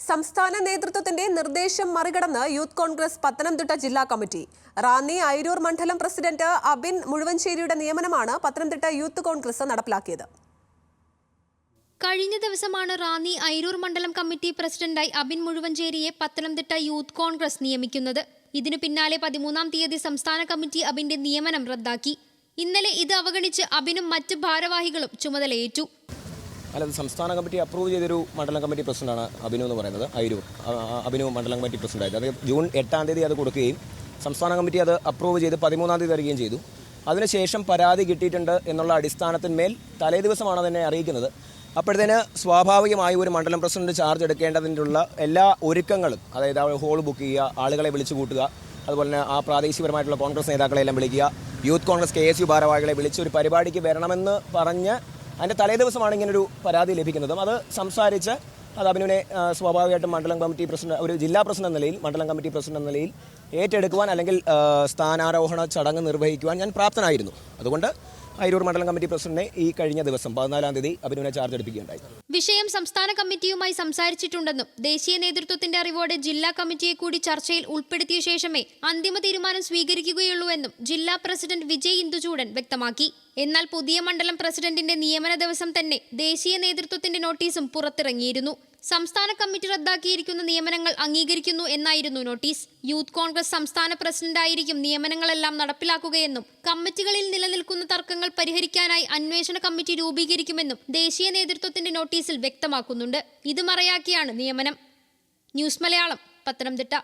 സംസ്ഥാന നേതൃത്വത്തിന്റെ നിർദ്ദേശം മറികടന്ന് യൂത്ത് കോൺഗ്രസ് പത്തനംതിട്ട ജില്ലാ കമ്മിറ്റി. റാന്നി അയിരൂർ മണ്ഡലം പ്രസിഡന്റ് അബിൻ മുഴുവൻശ്ശേരിയുടെ നിയമനമാണ് പത്തനംതിട്ട യൂത്ത് കോൺഗ്രസ് നടപ്പിലാക്കിയത്. കഴിഞ്ഞ ദിവസമാണ് റാന്നി ഐരൂർ മണ്ഡലം കമ്മിറ്റി പ്രസിഡന്റായി അബിൻ മുഴുവഞ്ചേരിയെ പത്തനംതിട്ട യൂത്ത് കോൺഗ്രസ് നിയമിക്കുന്നത്. ഇതിനു പിന്നാലെ പതിമൂന്നാം തീയതി സംസ്ഥാന കമ്മിറ്റി അബിന്റെ നിയമനം റദ്ദാക്കി. ഇന്നലെ ഇത് അവഗണിച്ച് അബിനും മറ്റ് ഭാരവാഹികളും ചുമതലയേറ്റു. അല്ല സംസ്ഥാന കമ്മിറ്റി അപ്രൂവ് ചെയ്തൊരു മണ്ഡലം കമ്മിറ്റി പ്രസിഡന്റാണ് അഭിനു എന്ന് പറയുന്നത് അയിരൂർ. അഭിനു മണ്ഡലം കമ്മിറ്റി പ്രസിഡന്റായത് അത് ജൂൺ എട്ടാം തീയതി അത് കൊടുക്കുകയും സംസ്ഥാന കമ്മിറ്റി അത് അപ്രൂവ് ചെയ്ത് പതിമൂന്നാം തീയതി തരികയും ചെയ്തു. അതിനുശേഷം പരാതി കിട്ടിയിട്ടുണ്ട് എന്നുള്ള അടിസ്ഥാനത്തിന്മേൽ തലേ ദിവസമാണ് അതിനെ അറിയിക്കുന്നത്. അപ്പോഴത്തേന് സ്വാഭാവികമായി ഒരു മണ്ഡലം പ്രസിഡന്റ് ചാർജ് എടുക്കേണ്ടതിനുള്ള എല്ലാ ഒരുക്കങ്ങളും അതായത് ഹോൾ ബുക്ക് ചെയ്യുക ആളുകളെ വിളിച്ചു കൂട്ടുക അതുപോലെ തന്നെ ആ പ്രാദേശികപരമായിട്ടുള്ള കോൺഗ്രസ് നേതാക്കളെ എല്ലാം വിളിക്കുക Youth Congress K S U ഭാരവാഹികളെ വിളിച്ച് ഒരു പരിപാടിക്ക് വരണമെന്ന് പറഞ്ഞ് അതിന്റെ തലേ ദിവസമാണ് ഇങ്ങനൊരു പരാതി ലഭിക്കുന്നതും. അത് സംസാരിച്ച് അത് അഭിനുവിനെ സ്വാഭാവികമായിട്ടും മണ്ഡലം കമ്മിറ്റി പ്രസിഡന്റ് ഒരു ജില്ലാ പ്രസിഡന്റ് എന്ന നിലയിൽ മണ്ഡലം കമ്മിറ്റി പ്രസിഡന്റ് എന്ന നിലയിൽ ഏറ്റെടുക്കുവാൻ അല്ലെങ്കിൽ സ്ഥാനാരോഹണ ചടങ്ങ് നിർവഹിക്കുവാൻ ഞാൻ പ്രാപ്തനായിരുന്നു. അതുകൊണ്ട് അയിരൂർ മണ്ഡലം കമ്മിറ്റി പ്രസിഡന്റിനെ ഈ കഴിഞ്ഞ ദിവസം പതിനാലാം തീയതി അഭിനുവിനെ ചാർജ് എടുപ്പിക്കുകയുണ്ടായി വിഷയം സംസ്ഥാന കമ്മിറ്റിയുമായി സംസാരിച്ചിട്ടുണ്ടെന്നും ദേശീയ നേതൃത്വത്തിന്റെ അറിവോടെ ജില്ലാ കമ്മിറ്റിയെ കൂടി ചർച്ചയിൽ ഉൾപ്പെടുത്തിയ ശേഷമേ അന്തിമ തീരുമാനം സ്വീകരിക്കുകയുള്ളൂവെന്നും ജില്ലാ പ്രസിഡന്റ് വിജയ് ഇന്ദുചൂടൻ വ്യക്തമാക്കി. എന്നാൽ പുതിയ മണ്ഡലം പ്രസിഡന്റിന്റെ നിയമന ദിവസം തന്നെ ദേശീയ നേതൃത്വത്തിന്റെ നോട്ടീസും പുറത്തിറങ്ങിയിരുന്നു. സംസ്ഥാന കമ്മിറ്റി റദ്ദാക്കിയിരിക്കുന്ന നിയമനങ്ങൾ അംഗീകരിക്കുന്നു എന്നായിരുന്നു നോട്ടീസ്. യൂത്ത് കോൺഗ്രസ് സംസ്ഥാന പ്രസിഡന്റായിരിക്കും നിയമനങ്ങളെല്ലാം നടപ്പിലാക്കുകയെന്നും കമ്മിറ്റികളിൽ നിലനിൽക്കുന്ന തർക്കങ്ങൾ പരിഹരിക്കാനായി അന്വേഷണ കമ്മിറ്റി രൂപീകരിക്കുമെന്നും ദേശീയ നേതൃത്വത്തിന്റെ നോട്ടീസിൽ വ്യക്തമാക്കുന്നുണ്ട്. ഇത് മറയാക്കിയാണ് നിയമനം. ന്യൂസ് മലയാളം പത്തനംതിട്ട.